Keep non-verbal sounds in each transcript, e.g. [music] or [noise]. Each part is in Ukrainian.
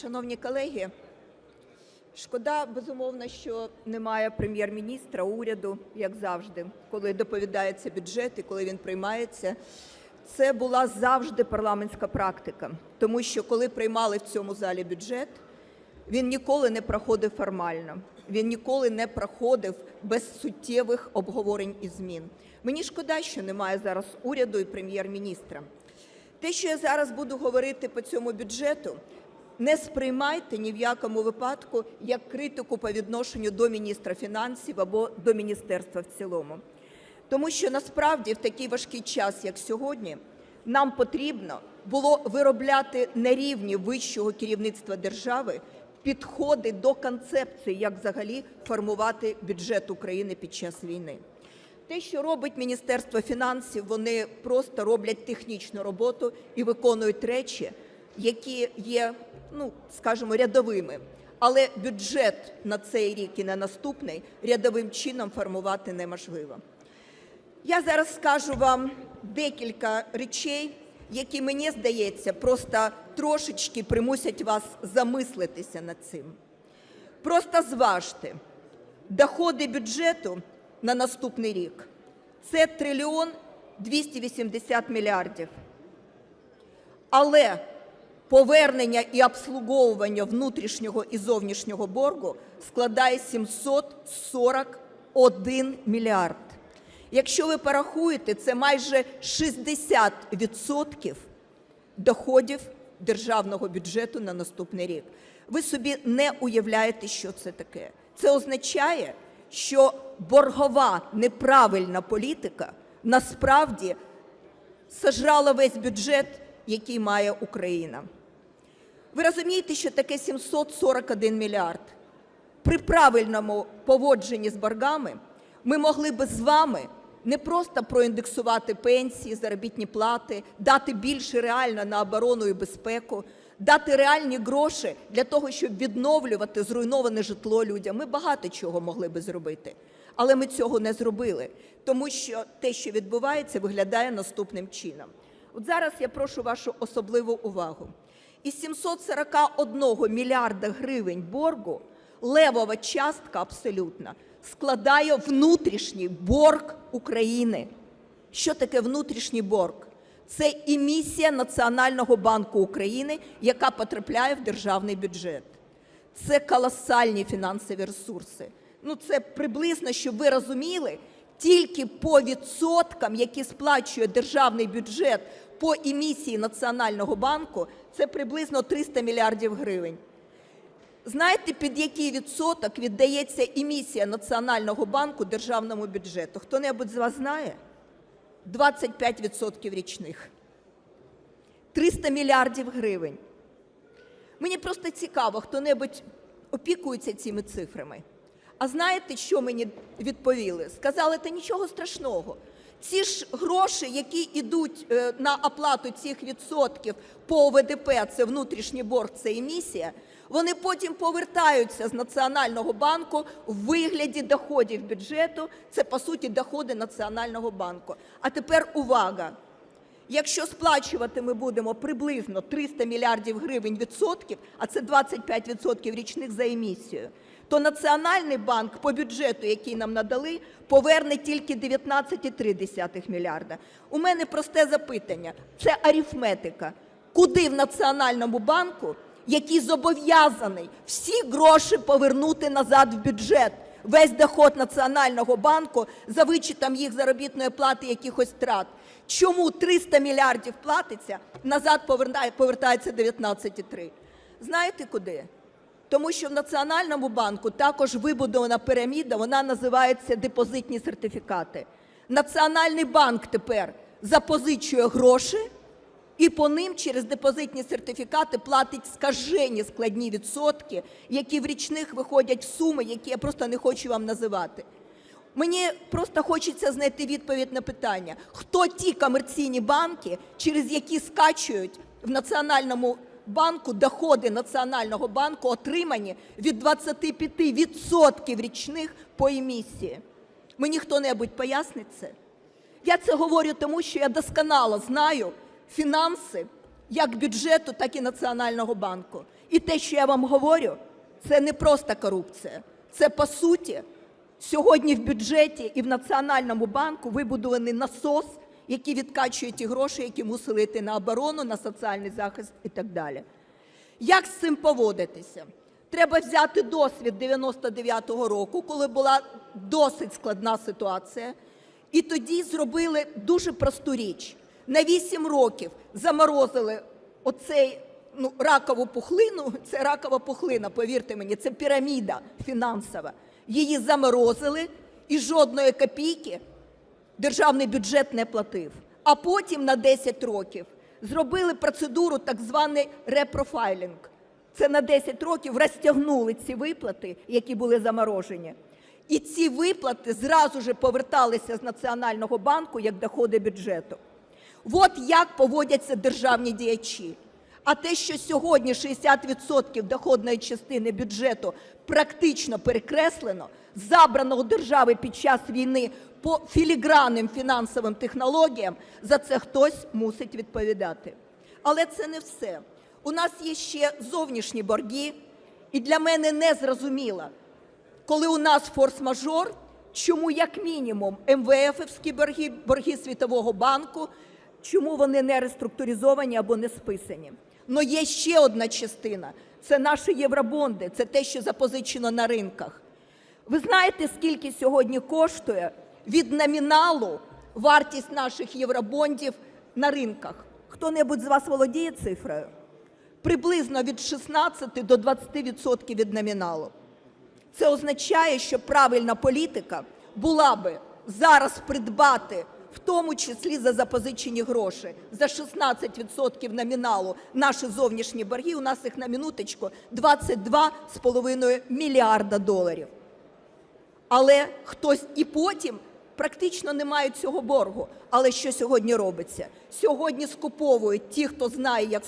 Шановні колеги, шкода, безумовно, що немає прем'єр-міністра, уряду, як завжди, коли доповідається бюджет і коли він приймається. Це була завжди парламентська практика, тому що коли приймали в цьому залі бюджет, він ніколи не проходив формально, він ніколи не проходив без суттєвих обговорень і змін. Мені шкода, що немає зараз уряду і прем'єр-міністра. Те, що я зараз буду говорити по цьому бюджету, не сприймайте ні в якому випадку як критику по відношенню до міністра фінансів або до міністерства в цілому. Тому що насправді в такий важкий час, як сьогодні, нам потрібно було виробляти на рівні вищого керівництва держави підходи до концепції, як взагалі формувати бюджет України під час війни. Те, що робить Міністерство фінансів, вони просто роблять технічну роботу і виконують речі, які є, ну скажімо, рядовими. Але бюджет на цей рік і на наступний рядовим чином формувати неможливо. Я зараз скажу вам декілька речей, які мені здається, просто трошечки примусять вас замислитися над цим. Просто зважте, доходи бюджету на наступний рік це трильйон 280 мільярдів. Але повернення і обслуговування внутрішнього і зовнішнього боргу складає 741 мільярд. Якщо ви порахуєте, це майже 60% доходів державного бюджету на наступний рік. Ви собі не уявляєте, що це таке. Це означає, що боргова неправильна політика насправді сожрала весь бюджет, який має Україна. Ви розумієте, що таке 741 мільярд? При правильному поводженні з боргами ми могли би з вами не просто проіндексувати пенсії, заробітні плати, дати більше реально на оборону і безпеку, дати реальні гроші для того, щоб відновлювати зруйноване житло людям. Ми багато чого могли би зробити. Але ми цього не зробили, тому що те, що відбувається, виглядає наступним чином. От зараз я прошу вашу особливу увагу. Із 741 мільярда гривень боргу левова частка абсолютно складає внутрішній борг України. Що таке внутрішній борг? Це емісія Національного банку України, яка потрапляє в державний бюджет. Це колосальні фінансові ресурси. Ну, це приблизно, щоб ви розуміли, тільки по відсоткам, які сплачує державний бюджет по емісії Національного банку, це приблизно 300 мільярдів гривень. Знаєте, під який відсоток віддається емісія Національного банку державному бюджету? Хто-небудь з вас знає? 25% річних. 300 мільярдів гривень. Мені просто цікаво, хто-небудь опікується цими цифрами. А знаєте, що мені відповіли? Сказали, та нічого страшного. Ці ж гроші, які йдуть е, на оплату цих відсотків по ОВДП, це внутрішній борг, це емісія, вони потім повертаються з Національного банку в вигляді доходів бюджету. Це, по суті, доходи Національного банку. А тепер увага! Якщо сплачувати ми будемо приблизно 300 мільярдів гривень відсотків, а це 25% річних за емісію, то Національний банк по бюджету, який нам надали, поверне тільки 19,3 мільярда. У мене просте запитання: це арифметика. Куди в Національному банку, який зобов'язаний всі гроші повернути назад в бюджет? Весь доход Національного банку за вичетом їх заробітної плати якихось втрат. Чому 300 мільярдів платиться, назад повертається 19,3? Знаєте куди? Тому що в Національному банку також вибудована піраміда, вона називається депозитні сертифікати. Національний банк тепер запозичує гроші і по ним через депозитні сертифікати платить скажені складні відсотки, які в річних виходять суми, які я просто не хочу вам називати. Мені просто хочеться знайти відповідь на питання, хто ті комерційні банки, через які скачують в Національному банку доходи Національного банку, отримані від 25% річних по емісії. Мені хто-небудь пояснить це? Я це говорю тому, що я досконало знаю фінанси як бюджету, так і Національного банку. І те, що я вам говорю, це не просто корупція. Це по суті сьогодні в бюджеті і в Національному банку вибудований насос, який відкачує ті гроші, які мусили йти на оборону, на соціальний захист і так далі. Як з цим поводитися? Треба взяти досвід 99-го року, коли була досить складна ситуація, і тоді зробили дуже просту річ. На 8 років заморозили оцей ну, ракову пухлину, [laughs] це ракова пухлина, повірте мені, це піраміда фінансова. Її заморозили і жодної копійки державний бюджет не платив. А потім на 10 років зробили процедуру так званий репрофайлінг. Це на 10 років розтягнули ці виплати, які були заморожені. І ці виплати зразу ж поверталися з Національного банку як доходи бюджету. От як поводяться державні діячі. А те, що сьогодні 60% доходної частини бюджету практично перекреслено, забрано у держави під час війни по філігранним фінансовим технологіям, за це хтось мусить відповідати. Але це не все. У нас є ще зовнішні борги, і для мене не зрозуміло, коли у нас форс-мажор, чому як мінімум МВФівські борги, борги Світового банку, чому вони не реструктуризовані або не списані. Но є ще одна частина це наші євробонди, це те, що запозичено на ринках. Ви знаєте, скільки сьогодні коштує від номіналу вартість наших євробондів на ринках? Хто-небудь з вас володіє цифрою? Приблизно від 16 до 20% від номіналу. Це означає, що правильна політика була би зараз придбати, в тому числі за запозичені гроші, за 16% номіналу наші зовнішні борги. У нас їх на минуточку 22,5 мільярда доларів. Але хтось і потім практично не мають цього боргу. Але що сьогодні робиться? Сьогодні скуповують ті, хто знає, як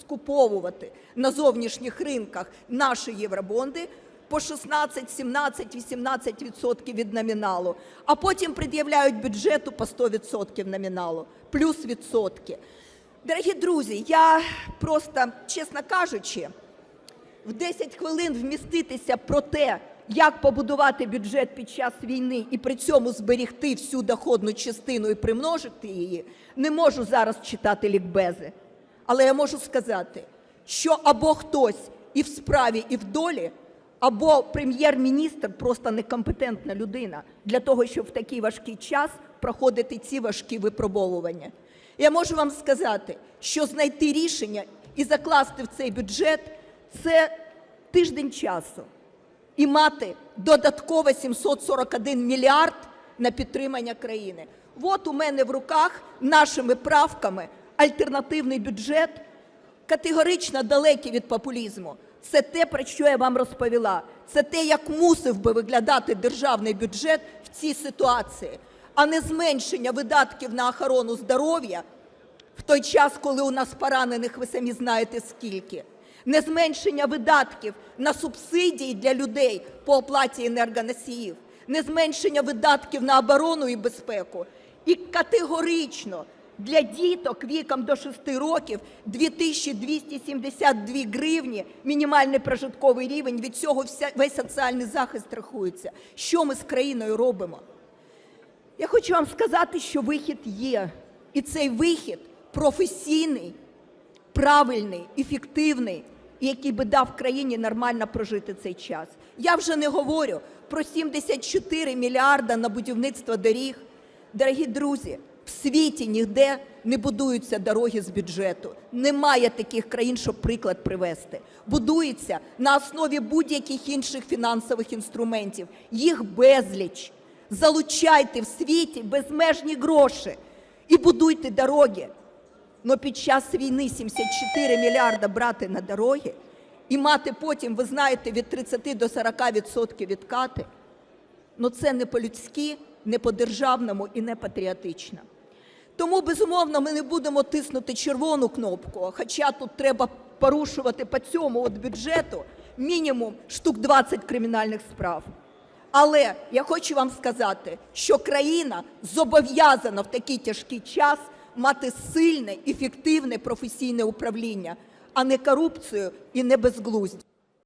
скуповувати на зовнішніх ринках наші євробонди по 16, 17, 18 відсотків від номіналу, а потім пред'являють бюджету по 100 відсотків номіналу, плюс відсотки. Дорогі друзі, я просто, чесно кажучи, в 10 хвилин вміститися про те, як побудувати бюджет під час війни і при цьому зберігти всю доходну частину і примножити її, не можу зараз читати лікбези. Але я можу сказати, що або хтось і в справі, і в долі, або прем'єр-міністр просто некомпетентна людина для того, щоб в такий важкий час проходити ці важкі випробовування. Я можу вам сказати, що знайти рішення і закласти в цей бюджет це тиждень часу і мати додатково 741 мільярд на підтримання країни. От у мене в руках нашими правками альтернативний бюджет, категорично далекий від популізму. Це те, про що я вам розповіла. Це те, як мусив би виглядати державний бюджет в цій ситуації, а не зменшення видатків на охорону здоров'я в той час, коли у нас поранених, ви самі знаєте скільки, не зменшення видатків на субсидії для людей по оплаті енергоносіїв, не зменшення видатків на оборону і безпеку. І категорично для діток віком до 6 років 2272 гривні мінімальний прожитковий рівень. Від цього весь соціальний захист рахується. Що ми з країною робимо? Я хочу вам сказати, що вихід є. І цей вихід професійний, правильний, ефективний, який би дав країні нормально прожити цей час. Я вже не говорю про 74 мільярда на будівництво доріг. Дорогі друзі, в світі ніде не будуються дороги з бюджету. Немає таких країн, щоб приклад привести. Будується на основі будь-яких інших фінансових інструментів. Їх безліч. Залучайте в світі безмежні гроші і будуйте дороги. Но під час війни 74 мільярда брати на дороги і мати потім, ви знаєте, від 30 до 40 відсотків відкати, ну це не по-людськи, не по-державному і не патріотично. Тому, безумовно, ми не будемо тиснути червону кнопку, хоча тут треба порушувати по цьому от бюджету мінімум штук 20 кримінальних справ. Але я хочу вам сказати, що країна зобов'язана в такий тяжкий час мати сильне, ефективне професійне управління, а не корупцію і не безглуздя.